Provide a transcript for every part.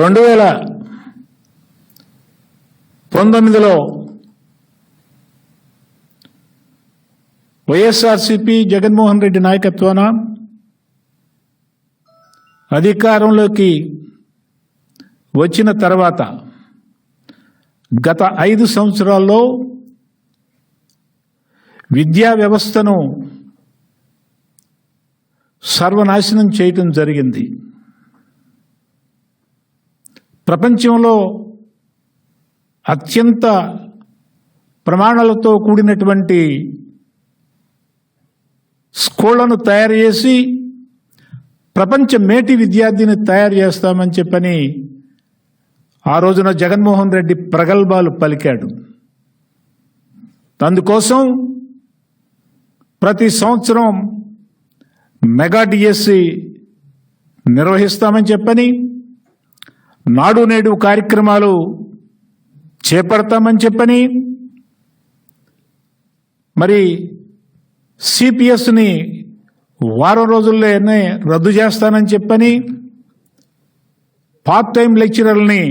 రెండు వేల పంతొమ్మిదిలో వైఎస్ఆర్సిపి జగన్మోహన్ రెడ్డి నాయకత్వాన అధికారంలోకి వచ్చిన తర్వాత గత ఐదు సంవత్సరాల్లో విద్యా వ్యవస్థను సర్వనాశనం చేయటం జరిగింది. ప్రపంచంలో అత్యంత ప్రమాణాలతో కూడినటువంటి స్కూళ్ళను తయారు చేసి ప్రపంచ మేటి విద్యార్థిని తయారు చేస్తామని చెప్పని ఆ రోజున జగన్మోహన్ రెడ్డి ప్రగల్భాలు పలికాడు. అందుకోసం ప్రతి సంవత్సరం మెగా డిఎస్సి నిర్వహిస్తామని చెప్పని నాడు నేడు కార్యక్రమాలు చేపడతామని చెప్పని మరి సిపిఎస్ని వారం రోజుల్లోనే రద్దు చేస్తానని చెప్పని పార్ట్ టైం లెక్చరర్ని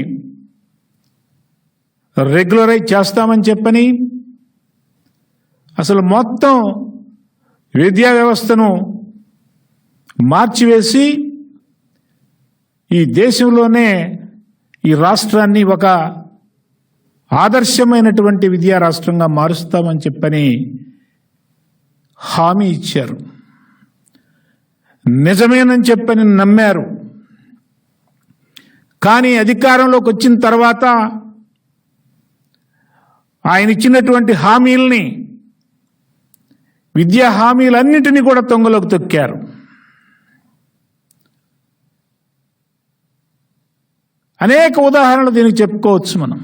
రెగ్యులరైజ్ చేస్తామని చెప్పని అసలు మొత్తం విద్యా వ్యవస్థను మార్చివేసి ఈ దేశంలోనే ఈ రాష్ట్రాన్ని ఒక ఆదర్శమైనటువంటి విద్యా రాష్ట్రంగా మారుస్తామని చెప్పని హామీ ఇచ్చారు. నిజమేనని చెప్పని నమ్మారు. కానీ అధికారంలోకి వచ్చిన తర్వాత ఆయన ఇచ్చినటువంటి హామీల్ని విద్యా హామీలన్నింటినీ కూడా తొంగలోకి తొక్కారు. అనేక ఉదాహరణలు దీనికి చెప్పుకోవచ్చు మనం.